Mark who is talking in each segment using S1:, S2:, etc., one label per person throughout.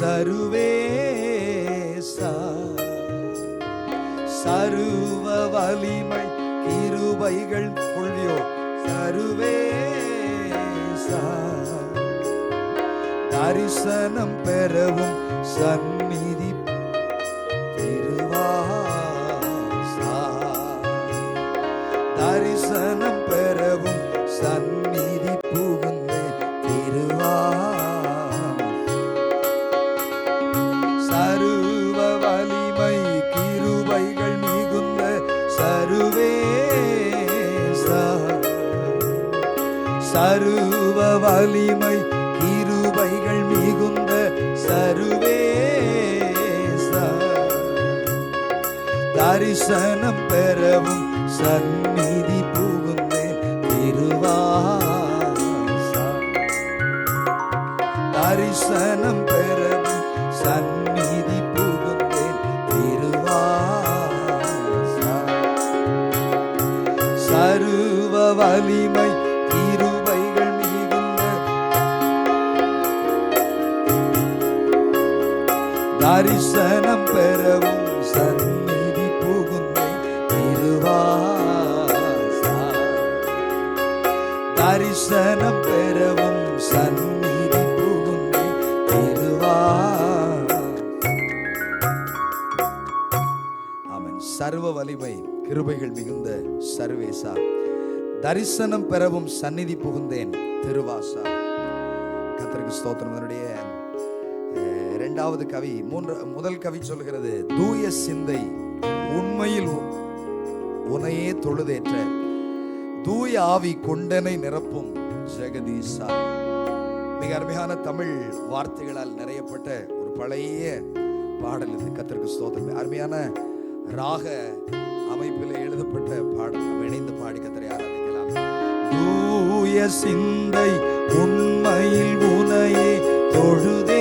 S1: சருவேசா. சருவ வலிமை கிருபைகள் கொள்வியோ. சருவேசா. தரிசனம் பெறவும் சந்நிதி சருவேசா சருவ வலிமை கிருபைகள் மிகுந்த சருவே தரிசனம் பெறவும் சன்னி தரிசனம் பெறவும் சந்நிதி புகுந்தேன் திருவாசா. தரிசனம் பெறவும் சந்நிதி புகுந்தேன் திருவா. ஆமென். சர்வ வலிமை கிருபைகள் மிகுந்த சர்வேசா. தரிசனம் பெறவும் சந்நிதி புகுந்தேன் திருவாசா. கத்திரிக்கு ஸ்தோத்திரம். அதனுடைய அஹ், இரண்டாவது கவி மூன்று முதல் கவி சொல்கிறது தூய சிந்தை உண்மையில் உனையே தொழுதேற்ற. தூய ஆவி கொண்டனை நிரப்பும் ஜெகதீசா. மிக அருமையான தமிழ் வார்த்தைகளால் நிறையப்பட்ட ஒரு பழைய பாடல் இது கத்தருக்கு ஸ்தோத்திரம். அருமையான ராக அமைப்பில் எழுதப்பட்ட பாடல். நம்ம இணைந்து பாடி கத்திரை ஆராதிக்கலாம். தூய சிந்தை உண்மையில் உனையே தொழுதே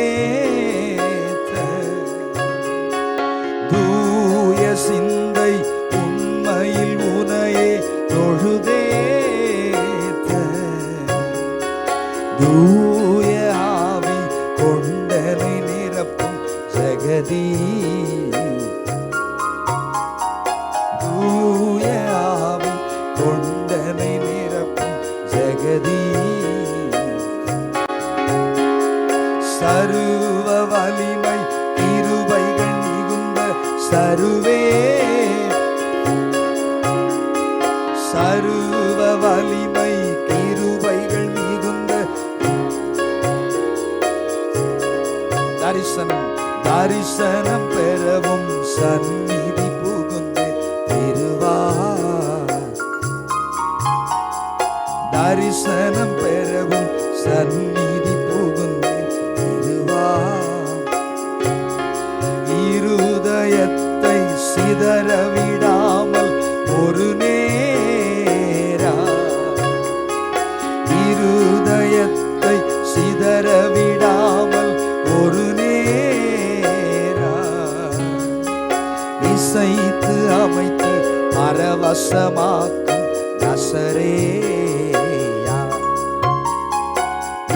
S1: தூய ஆவி கொண்டனை நிரப்பும் ஜெகதீ. தூய ஆவி கொண்டனை நிரப்பும் ஜெகதீ. சருவ வலிமை இருவைகள் மிகுந்த சருவே தரிசனம் தரிசனம் பெறவும் சந்நிதி புகுந்து திருவா தரிசனம் பெறவும் சந்நிதி புகுந்து திருவா இருதயத்தை சிதறவிடாமல் ஒரு வசமாக்கும் நசரேயா.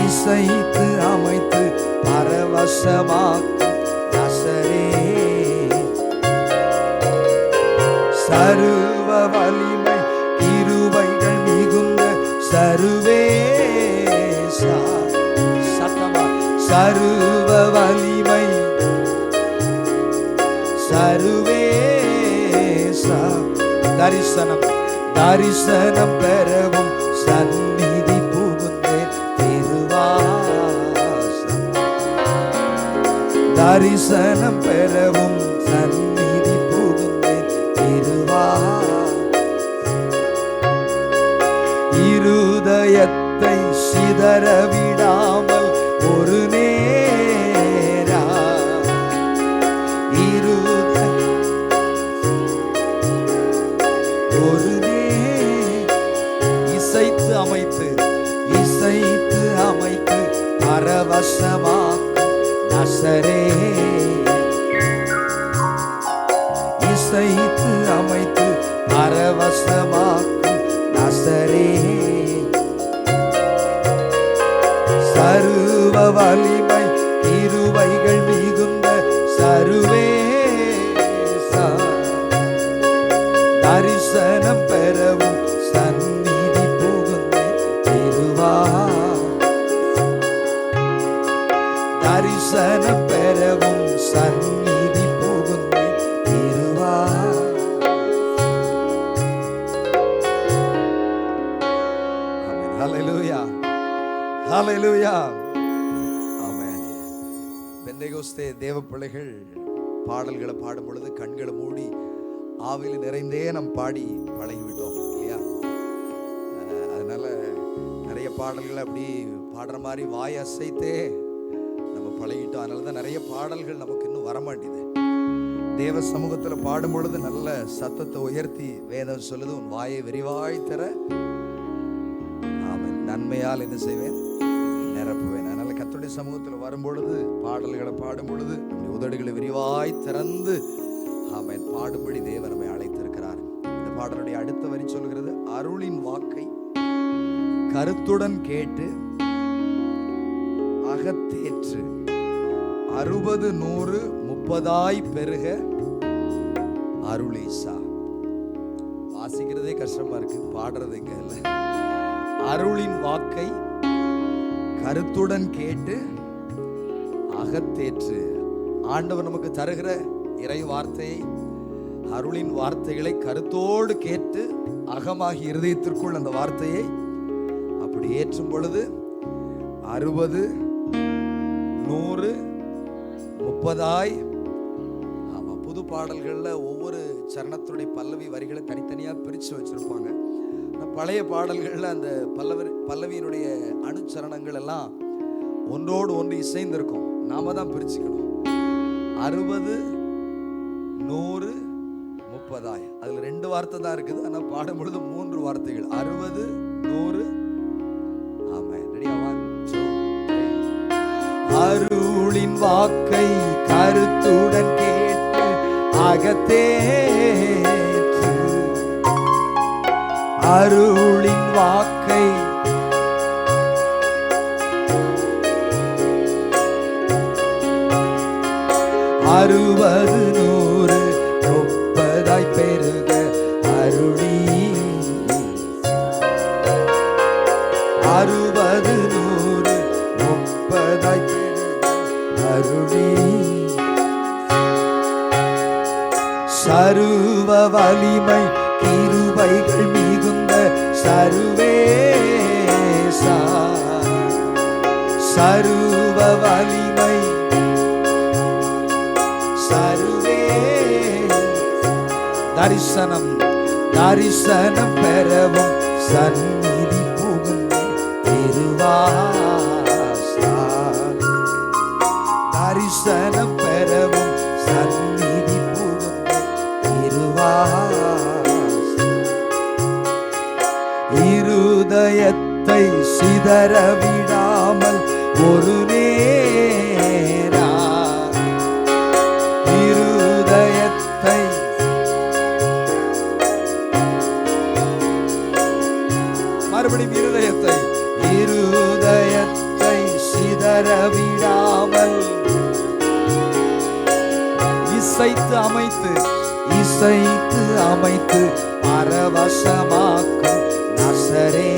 S1: இசைத்து அமைத்து பரவசமாக்கும் நசரே சருவ வலிமை இருவைகள் மிகுந்த சருவே சத்தமா? சருவ வலிமை சருவே சா தரிசனம் தரிசனம் பெறவும் சந்நிதி புகுந்தேன் திருவாசம் தரிசனம் பெறவும் சந்நிதி புகுந்தேன் திருவா இருதயத்தை சிதற இசைத்து அமைத்து பரவசமாக்கும் நசரே. சருவ வலிமை இருவை ஹalleluya ஆமென் பெந்தேகோஸ்தே தேவ பிள்ளைகள் பாடல்களை பாடும் பொழுது கண்களை மூடி ஆவியில் நிறைந்தே நம் பாடி பழகிவிட்டோம் இல்லையா? அதனால நிறைய பாடல்களை அப்படி பாடுற மாதிரி வாய் அசைத்தே நம்ம பழகிட்டோம். அதனால தான் நிறைய பாடல்கள் நமக்கு இன்னும் வரமாட்டேது தேவ சமூகத்தில் பாடும் பொழுது நல்ல சத்தத்தை உயர்த்தி வேதம் சொல்லுது உன் வாயை விரிவாய் தர. அவன் நன்மையால் என்ன செய்வேன்? சமூகத்தில் வரும்பொழுது பாடல்களை பாடும் பொழுது நம்முடைய உதடுகளை விரிவாய் திறந்து அவன் பாடும்படி தேவன் நம்மை அழைத்திருக்கிறார். இந்த பாடலுடைய அடுத்த வரி சொல்கிறது அருளின் வாக்கை கருத்துடன் கேட்டு அகத்தேற்று. அறுபது நூறு முப்பதாய் பெருக அருளீசா. வாசிக்கிறதே கஷ்டமா இருக்கு பாடுறது இங்க இல்லை. அருளின் வாக்கை கருத்துடன் கேட்டு அகத்தேற்று. ஆண்டவர் நமக்கு தருகிற இறை வார்த்தையை அருளின் வார்த்தைகளை கருத்தோடு கேட்டு அகமாகி இருதயத்திற்குள் அந்த வார்த்தையை அப்படி ஏற்றும் பொழுது அறுபது நூறு முப்பதாய் ஆமாம் புது பாடல்களில் ஒவ்வொரு சரணத்துடைய பல்லவி வரிகளை தனித்தனியாக பிரித்து வச்சுருப்பாங்க. பழைய பாடல்கள்ல அந்த பல்லவர் பல்லவியினுடைய அணுச்சரணங்கள் எல்லாம் ஒன்றோடு ஒன்று இசைந்திருக்கும். நாம தான் பிரிச்சுக்கணும். அறுபது நூறு முப்பதாய் அதுல ரெண்டு வார்த்தை தான் இருக்குது. ஆனால் பாடும் பொழுது மூன்று வார்த்தைகள். அறுபது நூறு ஆமாம் ரெடியா அருளின் வாக்கை கருத்துடன் கேட்டு அகத்தே. அருளின் வாக்கை. அறுபது நூறு முப்பதாய் பெருக அருளி. அறுபது நூறு முப்பதாய் பெருக அருளி. சருவ வலிமை கிருபைகள் மீ சருவேசா. சருவ வலிமை சருவே தரிசனம் தரிசனம் பெறவும் சந்நிதி புகுந்த திருவாசா தரிசனம் பெறவும் சந்நிதி சிதற விடாமல் ஒரு நேரா இருதயத்தை மறுபடியும் இருதயத்தை. இருதயத்தை சிதற விடாமல் இசைத்து அமைத்து இசைத்து அமைத்து பரவசமாக்கும் நசரே.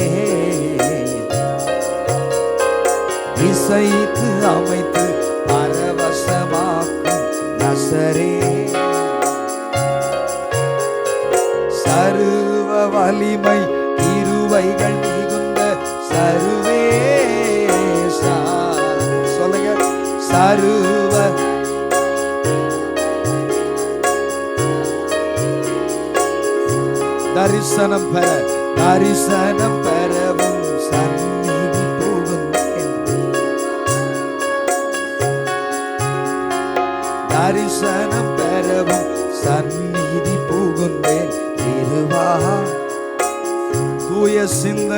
S1: இசைத்து அமைத்து பரவசமாக்கும் நசரே. சருவ வலிமை இருவைகள் மிகுந்த சருவேசா சொல்லுங்க. சருவ தரிசனம் பெற தரிசனம் பெற. தரிசனம் பெறவும் சந்நிதி புகுந்தேன் திருவா. தூய சிந்த